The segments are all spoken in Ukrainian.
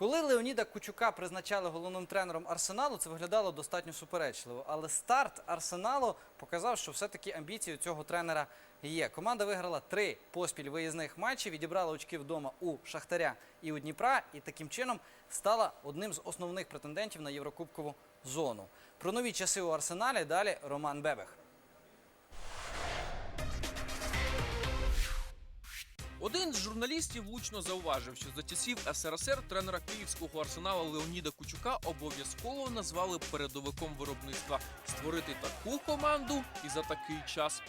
Коли Леоніда Кучука призначали головним тренером Арсеналу, це виглядало достатньо суперечливо. Але старт Арсеналу показав, що все-таки амбіції у цього тренера є. Команда виграла три поспіль виїзних матчів, відібрала очки вдома у Шахтаря і у Дніпра, і таким чином стала одним з основних претендентів на Єврокубкову зону. Про нові часи у Арсеналі далі Роман Бебех. Один з журналістів влучно зауважив, що за часів СРСР тренера київського арсенала Леоніда Кучука обов'язково назвали передовиком виробництва створити таку команду і за такий час.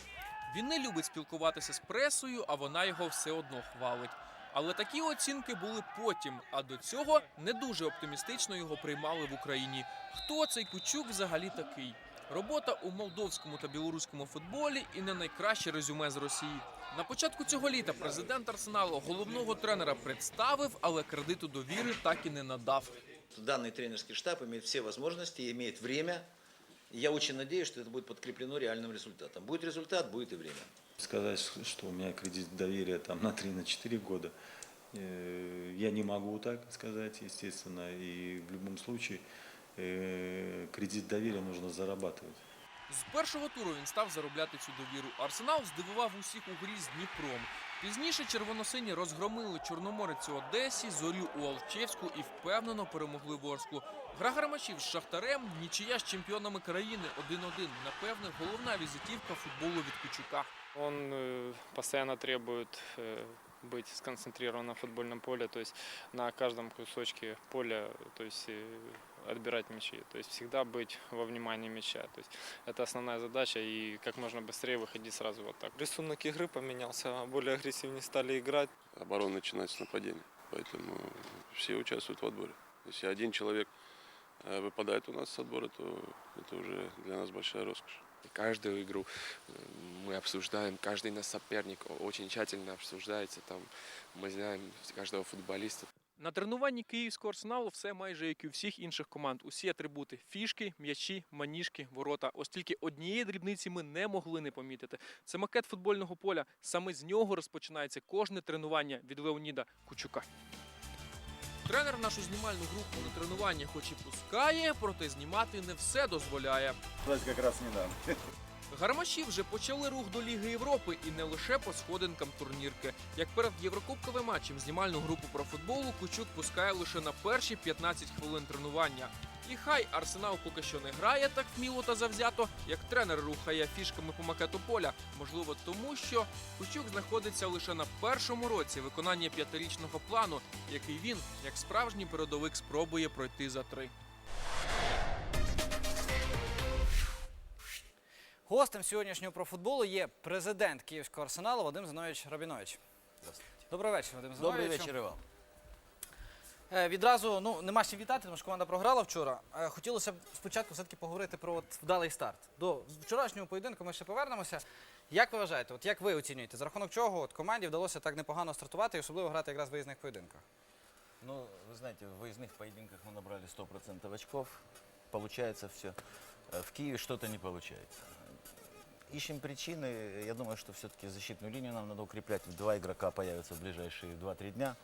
Він не любить спілкуватися з пресою, а вона його все одно хвалить. Але такі оцінки були потім. А до цього не дуже оптимістично його приймали в Україні. Хто цей Кучук взагалі такий? Робота у молдовському та білоруському футболі і не найкраще резюме з Росії. На початку цього літа президент Арсеналу головного тренера представив, але кредиту довіри так і не надав. Данный тренерский штаб имеет все возможности, имеет время. И Я очень надеюсь, что это будет подкреплено реальным результатом. Будет результат, будет и время. Сказать, что у меня кредит доверия там на 3-4 года, э, я не могу так сказать, естественно. И в любом случае э, кредит доверия нужно зарабатывать. З першого туру він став заробляти цю довіру. Арсенал здивував усіх у грі з Дніпром. Пізніше червоносині розгромили Чорноморець у Одесі, зорю у Алчевську і впевнено перемогли Ворсклу. Гра гармачів з Шахтарем, нічия з чемпіонами країни 1-1. Напевне, головна візитівка футболу від Кучука. Он э, постоянно требует э, быть сконцентрирован на футбольном поле, то есть на каждом кусочке поля, то есть э, отбирать мячи, то есть всегда быть во внимании мяча. То есть это основная задача и как можно быстрее выходить сразу в атаку. Рисунок игры поменялся, более агрессивнее стали играть. оборона начинается с нападения. Поэтому все участвуют в отборе. Если один человек э, выпадает у нас с отбора, то это уже для нас большая роскошь. Каждую игру э, мы обсуждаем, каждый наш соперник очень тщательно обсуждается. Там мы знаем каждого футболиста. На тренуванні київського арсеналу все майже як і у всіх інших команд. Усі атрибути: фішки, м'ячі, маніжки, ворота. Ось тільки однієї дрібниці ми не могли не помітити. Це макет футбольного поля. Саме з нього розпочинається кожне тренування від Леоніда Кучука. Тренер нашу знімальну групу на тренування хоч і пускає, проте знімати не все дозволяє. Кстати, как раз не дам. Гармаші вже почали рух до Ліги Європи і не лише по сходинкам турнірки. Як перед єврокубковим матчем знімальну групу про футболу Кучук пускає лише на перші 15 хвилин тренування. І хай Арсенал поки що не грає так вміло та завзято, як тренер рухає фішками по макету поля. Можливо, тому що Кучук знаходиться лише на першому році виконання п'ятирічного плану, який він, як справжній передовик, спробує пройти за три. Гостем сьогоднішнього про футболу є президент Київського арсеналу Вадим Зинович Рабінович. Добрий вечір, Вадим Зиновичу. Добрый вечер и вам. Е, Відразу ну нема чим вітати, тому що команда програла вчора. Е, Хотілося б спочатку все-таки поговорити про от вдалий старт. До вчорашнього поєдинку ми ще повернемося. Як ви вважаєте, от як ви оцінюєте, за рахунок чого от команді вдалося так непогано стартувати і особливо грати якраз в виїзних поєдинках? Ну, вы знаете, в выездных поединках мы набрали 100% очков. Получается все. В Киеве что-то не получается. Ищем причины. Я думаю, что все-таки защитную линию нам надо укреплять. Два игрока появятся в ближайшие 2-3 дня.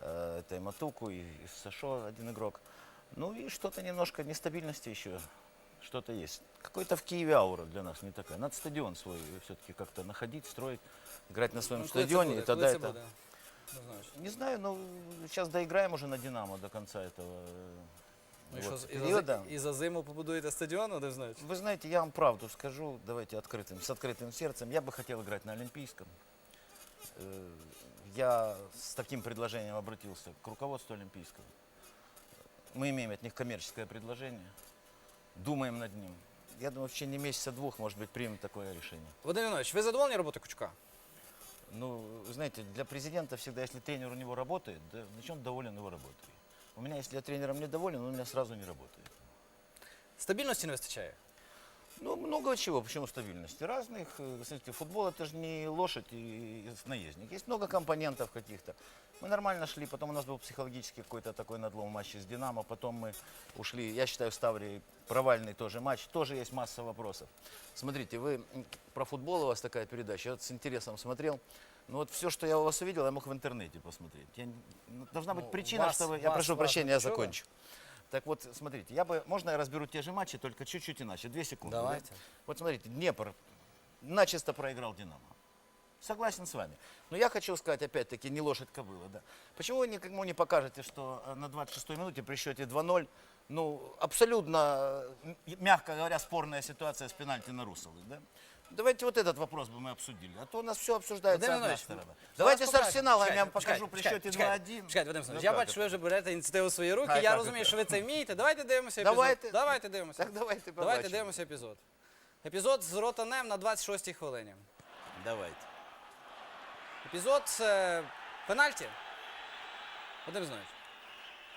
Э, Это и Матуку, и Сашо, один игрок. Ну и что-то немножко нестабильности еще. Что-то есть. Какой-то в Киеве аура для нас не такая. Надо стадион свой все-таки как-то находить, строить, играть на своем Ну, стадионе. и тогда это... буде? Однозначно. Не знаю, но сейчас доиграем уже на Динамо до конца этого Ну, і, вот, що, і, за, периода. зи- і за зиму побудуєте стадіон, Вадим Зинович? Вы знаете, я вам правду скажу, давайте открытым, с открытым сердцем. Я бы хотел играть на Олимпийском. Э, Я с таким предложением обратился к руководству Олимпийского. Мы имеем от них коммерческое предложение, думаем над ним. Я думаю, в течение месяца-двух, может быть, примем такое решение. Вадим Зинович, ви задоволені роботою Кучука? Ну, вы знаете, для президента всегда, если тренер у него работает, да, значит он доволен его работой. У меня, если я тренером недоволен, он у меня сразу не работает. Стабільності не вистачає. Ну, много чего, почему стабильности. Разных, э, смотрите, футбол это же не лошадь и и наездник. Есть много компонентов каких-то. Мы нормально шли, потом у нас был психологический какой-то такой надлом в матче с «Динамо», потом мы ушли, я считаю, в Ставре провальный тоже матч, тоже есть масса вопросов. Смотрите, вы м, про футбол у вас такая передача, я вот с интересом смотрел, Ну вот все, что я у вас увидел, я мог в интернете посмотреть. Я ну, должна быть Ну, причина, вас- чтобы... Я вас прошу важно прощения, я закончу. Так вот, смотрите, я бы... Можно я разберу те же матчи, только чуть-чуть иначе? Две секунды. да? Давайте. Вот смотрите, Днепр начисто проиграл Динамо. Согласен с вами. Но я хочу сказать, опять-таки, не лошадь кобыла, да. Почему вы никому не покажете, что э, на 26-й минуте при счете 2-0, ну, абсолютно, э, м- мягко говоря, спорная ситуация с пенальти на Русовой, да? Давайте вот этот вопрос бы мы обсудили, а то у нас все обсуждается Владимир одна Ильич, сторона. що Давайте вас с покажете? Арсеналом я Чекайте, вам покажу при чекайте, счете чекайте, 2-1. Чекайте, Вадим Семенович, Ну, я как бачу, що ви вже берете ініціативу в свої руки. А я як розумію, це? що ви це вмієте. Давайте дивимося епізод. Давайте. Давайте дивимося. Так давайте Давайте побачимо. дивимося епізод. Епізод з Ротанем на 26-й хвилині. Давайте. Епізод е, пенальті. Вадим Зинович.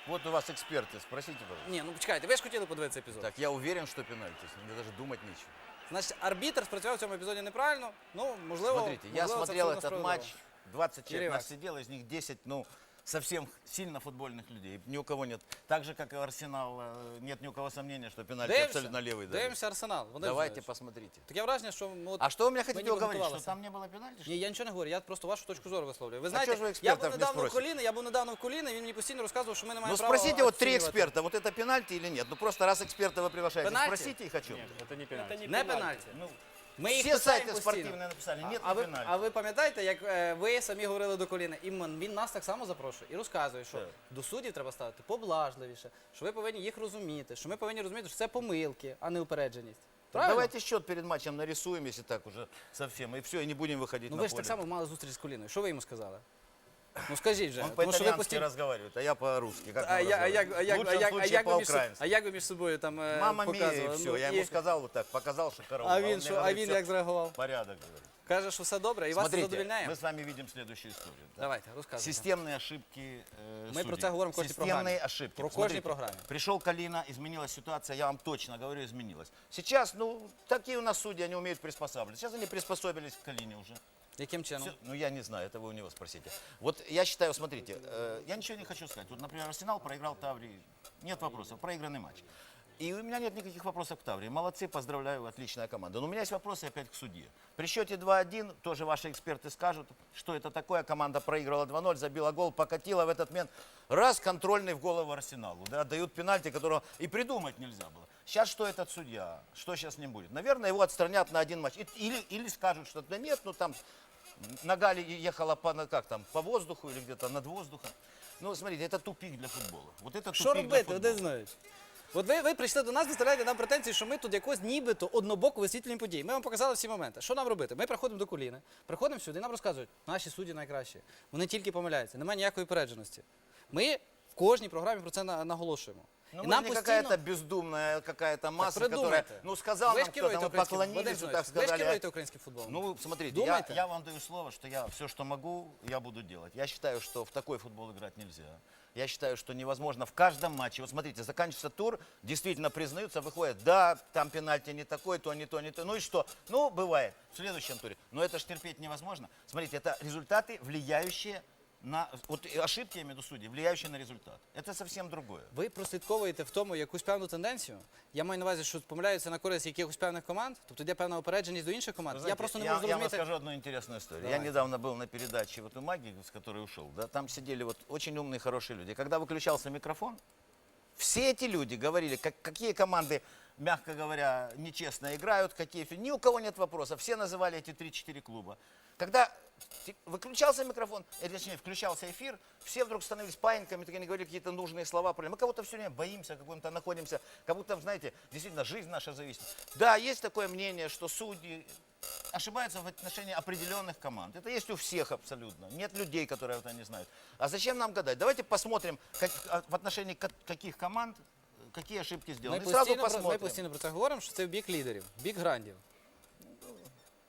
Вот у вас эксперты, спросите, пожалуйста. Ні, ну почекайте, ви ж хотіли подивитися епізод. Так, я уверен, что пенальти, мне даже думать нечего. Значить, арбітр спрацював в цьому епізоді неправильно. Ну, можливо, Смотрите, я можливо, це смотрел абсолютно этот справедливо. матч, 20 человек Юрий нас сидело, из них 10, ну, совсем сильно футбольных людей. Ни у кого нет. Так же, как и у Арсенала, э, нет ни у кого сомнения, что пенальти Дивимося, абсолютно левый. дали. дивимося Арсенал. Вадим Давайте Зинович. посмотрите. Таке враження, що ну, от, А что вы мне ми хотите ніби говорить, что готувалися. там не было пенальти? что Ні, ли? я нічого не говорю, я просто вашу точку зору висловлюю. Ви А знаєте, чого ж ви я експертів був не недавно в спросите? коліни, я був недавно в коліни, він мені постійно розказував, що ми не Ну маємо права спросите вот три оцінювати. эксперта, вот это пенальти или нет? Ну просто раз эксперта вы приглашаете, Пенальти? спросите их о чем. Не пенальті. Ну, Ми їх все питаємо сайты постійно. спортивные написали, нет а, не ви, пенальти. а ви пам'ятаєте, як е, ви самі говорили до коліна, і мен- він нас так само запрошує і розказує, що Так. до суддів треба ставити поблажливіше, що ви повинні їх розуміти, що ми повинні розуміти, що це помилки, а не упередженість. Правильно? Давайте счет перед матчем нарисуем, если так уже совсем, и все, и не будем выходить Ну на ви ж поле. так само мали зустріч з коліною. Що ви йому сказали? Ну скажіть вже, Он тому що ви по-итальянски постійно. разговаривает, а я по-русски. Как А, нам я, а, як, а, разговаривать? як, В а, лучшем як, а, случае як ви між, соб- по-украински. а як ви між собою там е, Мама мия, и показували? все. Ну, я і- ему сказал вот так, показал, что караул. а он він мне що, а говорит, він «Всё, як зреагував? Порядок, говорит. Каже, що все добре, і вас це Смотрите, задовільняє? мы с вами видим следующую историю. да. Давайте, розказуйте. Системные ошибки э, Мы судей. про это говорим в каждой Системные программе. ошибки. Про Смотрите, каждой программе. Пришел Калина, изменилась ситуация, я вам точно говорю, изменилась. Сейчас, ну, такие у нас судьи, они умеют приспосабливаться. Сейчас они приспособились к Калине уже. Яким чином? Всё- ну, я не знаю, это вы у него спросите. Вот я считаю, смотрите, э, я ничего не хочу сказать. Вот, например, Арсенал проиграл Таврии. Нет вопросов, проигранный матч. И у меня нет никаких вопросов к Таврии. Молодцы, поздравляю, отличная команда. Но у меня есть вопросы опять к судье. При счете 2-1 тоже ваши эксперты скажут, что это такое. Команда проиграла 2-0, забила гол, покатила в этот момент. Раз, контрольный в голову Арсеналу. Да, дают пенальти, которого и придумать нельзя было. Сейчас что этот судья? Что сейчас ним будет? Наверное, его отстранят на один матч. И- Или, или скажут, что да нет, ну там нога ли ехала по, как там, по воздуху или где-то над воздухом. Ну, смотрите, это тупик для футбола. Вот это Що тупик для робити, футбола. один знають? От ви, ви прийшли до нас, виставляєте нам претензії, що ми тут якось нібито однобоко висвітлюємо події. Ми вам показали всі моменти. Що нам робити? Ми приходимо до коліни, приходимо сюди, нам розказують, наші судді найкращі. Вони тільки помиляються, немає ніякої передженості. Ми в кожній програмі про це на- наголошуємо. Ну, І мы нам же не постійно... какая-то бездумная какая-то масса, которая, придумайте. ну, сказал ви нам ж кто-то, керуєте мы українським поклонились, Вадим вот Зинович, так Ви ж сказали. керуєте українським футболом. Ну, смотрите, я, Думаете? я вам даю слово, что я все, что могу, я буду делать. Я считаю, что в такой футбол играть нельзя. Я считаю, что невозможно в каждом матче. Вот смотрите, заканчивается тур, действительно признаются, выходят, да, там пенальти не такой, то не то, не то. Ну и что? Ну, бывает в следующем туре. Но это ж терпеть невозможно. Смотрите, это результаты, влияющие на... Вот и ошибки, я имею в виду судьи, влияющие на результат. Это совсем другое. Ви прослідковуєте в тому якусь певну тенденцію. Я маю на увазі, що помиляються на користь якихось певних команд, тобто йде певна опередженість до інших команд. Вы я знаете, просто не я, можу я вам зрозуміти. расскажу одну интересную историю. Давай. Я недавно был на передаче вот у Маги, с которой ушел. Да, там сидели вот очень умные, хорошие люди. Когда выключался микрофон, все эти люди говорили, как, какие команды, мягко говоря, нечестно играют, какие... фи- Ни у кого нет вопросов. Все называли эти 3-4 клуба. Когда ти- выключался микрофон, э, точнее, включался эфир, все вдруг становились паиньками, так они говорили какие-то нужные слова. про- Мы кого-то все время боимся, каком-то находимся, как будто, знаете, действительно, жизнь наша зависит. Да, есть такое мнение, что судьи ошибаются в отношении определенных команд. Это есть у всех абсолютно. Нет людей, которые это не знают. А зачем нам гадать? Давайте посмотрим, как- а, в отношении ка- каких команд э, какие ошибки Ми сделаны. И сразу постійно, про, ми посмотрим. постійно про це говоримо, що це в бік лідерів, в бік грандів.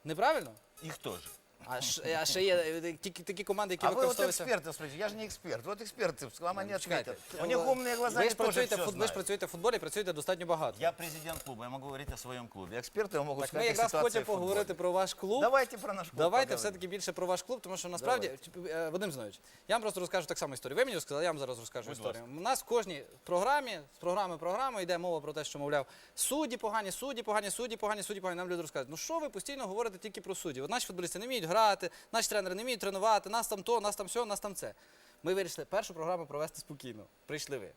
Неправильно? Их тоже. А, ш, а ще є е, такі, такі команди, які А вы вот використовуються. экспертов спросите, я же не эксперт. Вот эксперты, вам они Чекайте. ответят. У них умные глаза, ви они ж, тоже працюєте, в все фут- ви ж знают. працюєте в футболі, працюєте достатньо багато. Я президент клуба, я могу говорить о своем клубе. Эксперты могут Так ми сказать о якраз ситуации хочемо в футболе. поговорити про ваш клуб. Давайте про наш клуб Давайте поговорим. все-таки більше про ваш клуб, тому що насправді, е, Вадим Зинович, я вам просто розкажу так само історію. Ви мені розказали, я вам зараз розкажу Будь історію. У нас в кожній програмі, з програми в програму йде мова про те, що, мовляв, судді погані, судді погані, судді погані, судді погані. Нам люди розказують, ну що ви постійно говорите тільки про суддів? От наші футболісти не вміють грати, наші тренери не вміють тренувати, нас там то, нас там сьо, нас там це. Ми вирішили першу програму провести спокійно. Прийшли ви.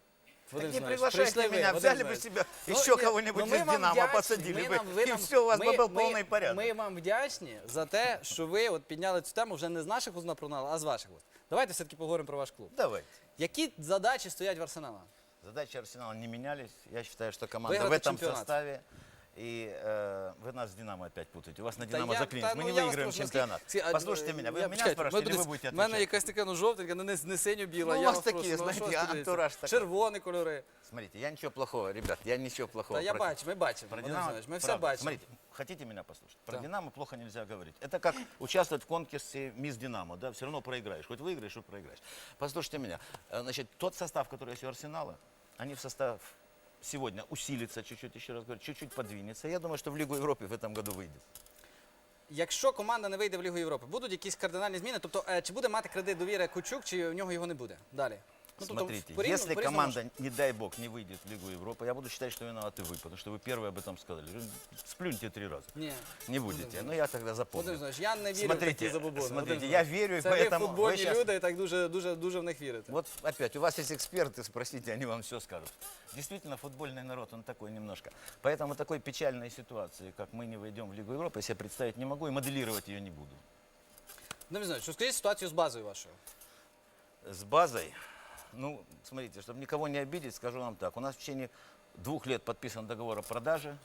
Вадим не Зинович, приглашайте прийшли ви, меня, Вадим взяли бы Зинович. себя Ну, еще ні, кого-нибудь ну, ми из вам «Динамо» вдячні, посадили ми бы, нам- ви и нам- все, у вас ми- бы был ми- полный порядок. Ми вам вдячні за те, що ви от підняли цю тему вже не з наших вуст прогнали, а з ваших вуст. Давайте все-таки поговоримо про ваш клуб. Давайте. Які задачі стоять в Арсенала? Задачи Арсенала не менялись. Я считаю, что команда Выиграть в этом чемпионат. составе. И э, вы нас с Динамо опять путаете. У вас на Та Динамо я- заклинит. та, Мы ну, не я вас выиграем прошу, чемпионат. наскільки- а, Послушайте меня, вы я- меня почекайте, спрашиваете, ну, или вы дивіться, будете В мене отвечать? якась така ну, жовтенька, ну не, не синьо-біла. Ну, у я вас вас такі, прошу, ну, знаєте, що ви подивіться? антураж такий. Червоні кольори. Смотрите, я ничего плохого, ребят, я ничего плохого. Та я против- бачу, ми бачимо. Про Вадим Динамо, Зинович, Ми все правда. бачимо. Смотрите, хотите меня послушать? Про Да. Динамо плохо нельзя говорить. Это как участвовать в конкурсе Мисс Динамо, да, все равно проиграешь. Хоть выиграешь, хоть проиграешь. Послушайте меня. Э, Значит, тот состав, который есть у Арсенала, они в состав сегодня усилится чуть-чуть, еще раз говорю, чуть-чуть подвинется. Я думаю, что в Лигу Европы в этом году выйдет. Якщо команда не вийде в Лігу Європи, будуть якісь кардинальні зміни? Тобто, е, чи буде мати кредит довіри Кучук, чи в нього його не буде? Далі. Ну, тобто, Смотрите, порівну- если порівну команда, не дай бог, не выйдет в Лигу Европы, я буду считать, что виноваты вы, потому что вы первые об этом сказали. Сплюньте три раза. Ні. Не будете. Ну, я тогда запомню. Вадим Зинович, я не вірю в Смотрите, такі забобони. смотрите, Вадим я Зинович. верю, и Це ви поэтому вы футбольні щас- люди і так дуже, дуже, дуже в них вірите. Вот опять, у вас есть эксперты, спросите, они вам все скажут. Действительно, футбольный народ, он такой немножко. Поэтому такой печальной ситуации, как мы не войдем в Лигу Европы, я себе представить не могу и моделировать ее не буду. Вадим Зинович, розкажіть ситуацію з базою вашою. С базой, ну, смотрите, чтобы никого не обидеть, скажу вам так. У нас в течение двух лет подписан договор о продаже.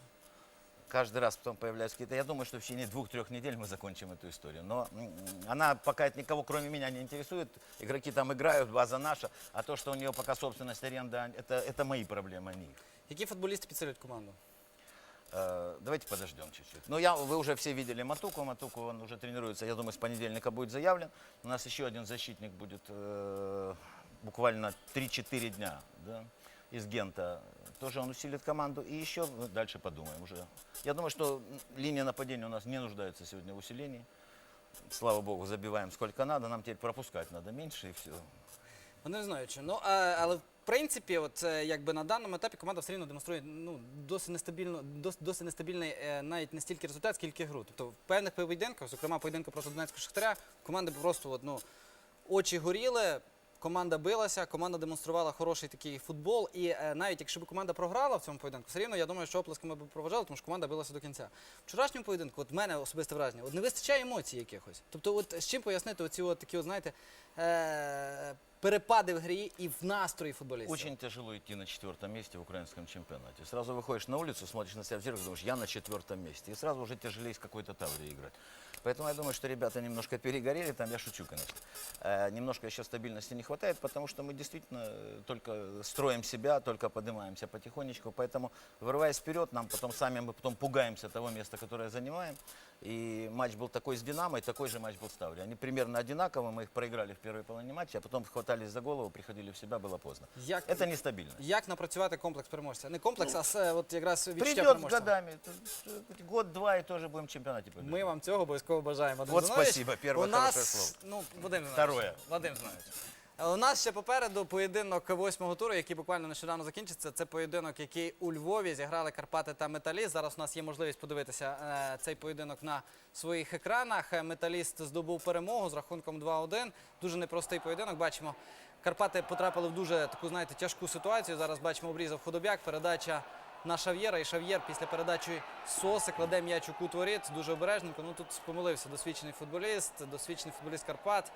Каждый раз потом появляются какие-то... Я думаю, что в течение двух-трех недель мы закончим эту историю. Но м, она пока это никого, кроме меня, не интересует. Игроки там играют, база наша. А то, что у нее пока собственность аренда, это, это мои проблемы, а не их. Які футболісти підсилюють команду? Э, Давайте подождем чуть-чуть. Ну, я, вы уже все видели Матуку. Матуку, он уже тренируется, я думаю, с понедельника будет заявлен. У нас еще один защитник будет э, буквально 3-4 дня да, из Гента. Тоже он усилит команду. И еще ну, дальше подумаем уже. Я думаю, что линия нападения у нас не нуждается сегодня в усилении. Слава богу, забиваем сколько надо. Нам теперь пропускать надо меньше и все. Вадим Зинович, ну а, але в принципі, от е, якби на даному етапі команда все рівно демонструє ну досить нестабільно, досить, досить нестабільний е, навіть не стільки результат, скільки гру. Тобто в певних поєдинках, зокрема поєдинку проти Донецького Шахтаря, команди просто от, ну, очі горіли. Команда билася, команда демонструвала хороший такий футбол. І е, навіть якщо б команда програла в цьому поєдинку, все рівно я думаю, що оплесками б проважали, тому що команда билася до кінця. Вчорашньому поєдинку, от в мене особисте враження, от не вистачає емоцій якихось. Тобто, от з чим пояснити оці от такі, от, знаєте, е- перепади в грі і в настрої футболістів? Очень тяжело идти на четвертом месте в украинском чемпионате. Сразу выходишь на улицу, смотришь на себя в зеркало, думаешь, я на четвертом месте. И сразу уже тяжелее с какой-то играть. Поэтому я думаю, что ребята немножко перегорели, там я шучу, конечно. Э, немножко еще стабильности не хватает, потому что мы действительно э, только строим себя, только поднимаемся потихонечку. Поэтому, вырываясь вперед, нам потом сами мы потом пугаемся того места, которое занимаем. И матч был такой с Динамо, и такой же матч был с Таври. Они примерно одинаковые, мы их проиграли в первой половине матча, а потом хватались за голову, приходили в себя, было поздно. Як, Это нестабильно. як напрацювати комплекс переможця? Не комплекс, а с- от якраз відчуття Придет переможця. годами. Год-два и тоже будем в чемпионате побеждать. Ми вам цього обов'язково бажаємо. Вадим Вот Зинович. спасибо, первое У нас, хорошее слово. Ну, Вадим Зинович. Второе. Вадим Зинович. У нас ще попереду поєдинок восьмого туру, який буквально нещодавно закінчиться. Це поєдинок, який у Львові зіграли Карпати та Металіст. Зараз у нас є можливість подивитися е, цей поєдинок на своїх екранах. Е, Металіст здобув перемогу з рахунком 2-1. Дуже непростий поєдинок. Бачимо, Карпати потрапили в дуже таку, знаєте, тяжку ситуацію. Зараз бачимо, обрізав худобяк. Передача на Шав'єра. І Шав'єр після передачі Соси кладе м'яч у кут. Дуже обережненько. Ну тут помилився досвідчений футболіст, досвідчений футболіст Карпат.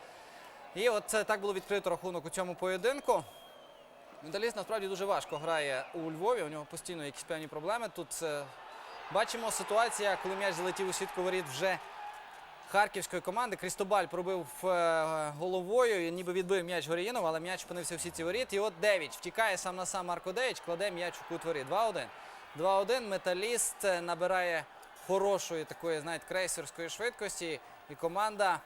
І от так було відкрито рахунок у цьому поєдинку. Металіст насправді дуже важко грає у Львові. У нього постійно якісь певні проблеми. Тут е, бачимо ситуація, коли м'яч залетів у сітку воріт вже харківської команди. Крістобаль пробив е, головою, і ніби відбив м'яч Горіїнов, але м'яч опинився в сітці воріт. І от Девіч втікає сам на сам Марко Девіч, кладе м'яч у кут воріт. 2-1. 2-1. Металіст е, набирає хорошої такої, знаєте, крейсерської швидкості. І команда.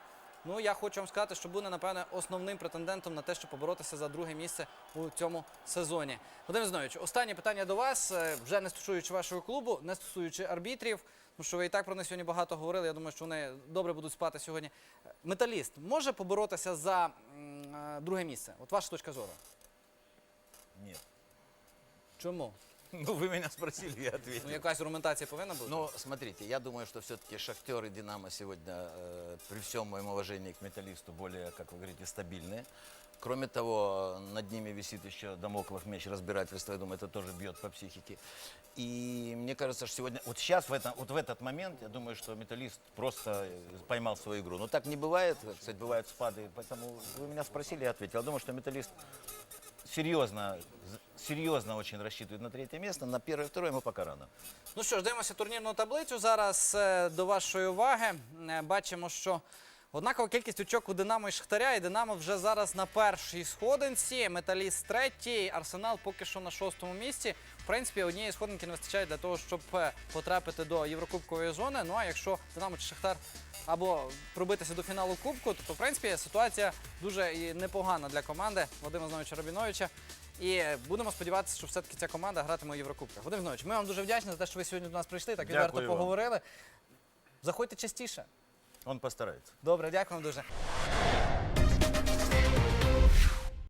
Ну, я хочу вам сказати, що буде, напевне, основним претендентом на те, щоб поборотися за друге місце у цьому сезоні. Вадим Зинович, останнє питання до вас, е, вже не стосуючи вашого клубу, не стосуючи арбітрів, тому що ви і так про них сьогодні багато говорили. Я думаю, що вони добре будуть спати сьогодні. Е, Металіст може поборотися за е, друге місце? От ваша точка зору. Нет. Чому? Ну, вы меня спросили, я Ну, ответил. якась аргументація повинна бути. Ну, смотрите, я думаю, что все-таки Шахтер и Динамо сегодня, э, при всем моем уважении к металлисту, более, как вы говорите, стабильные. Кроме того, над ними висит еще домоклов меч разбирательства, я думаю, это тоже бьет по психике. И мне кажется, что сегодня, вот сейчас, в, этом, вот в этот момент, я думаю, что металлист просто э, поймал свою игру. Но так не бывает, кстати, бывают спады, поэтому вы меня спросили, я ответил. Я думаю, что металлист серьезно, серьезно очень рассчитывает на третье место, на первое и второе ему пока рано. Ну що ж, дивимося турнірну таблицю. Зараз е, до вашої уваги. Е, Бачимо, що однакова кількість очок у Динамо і Шахтаря. І Динамо вже зараз на першій сходинці. Металіст третій. Арсенал поки що на шостому місці. В принципі, однієї сходинки не вистачає для того, щоб е, потрапити до Єврокубкової зони. Ну а якщо Динамо чи Шахтар або пробитися до фіналу Кубку, то в принципі ситуація дуже і непогана для команди Вадима Зновича Рабіновича. І будемо сподіватися, що все-таки ця команда гратиме у Єврокубках. Вадим Знович, ми вам дуже вдячні за те, що ви сьогодні до нас прийшли, так відверто Дякую вам. поговорили. Заходьте частіше. Он постарається. Добре, дякую вам дуже.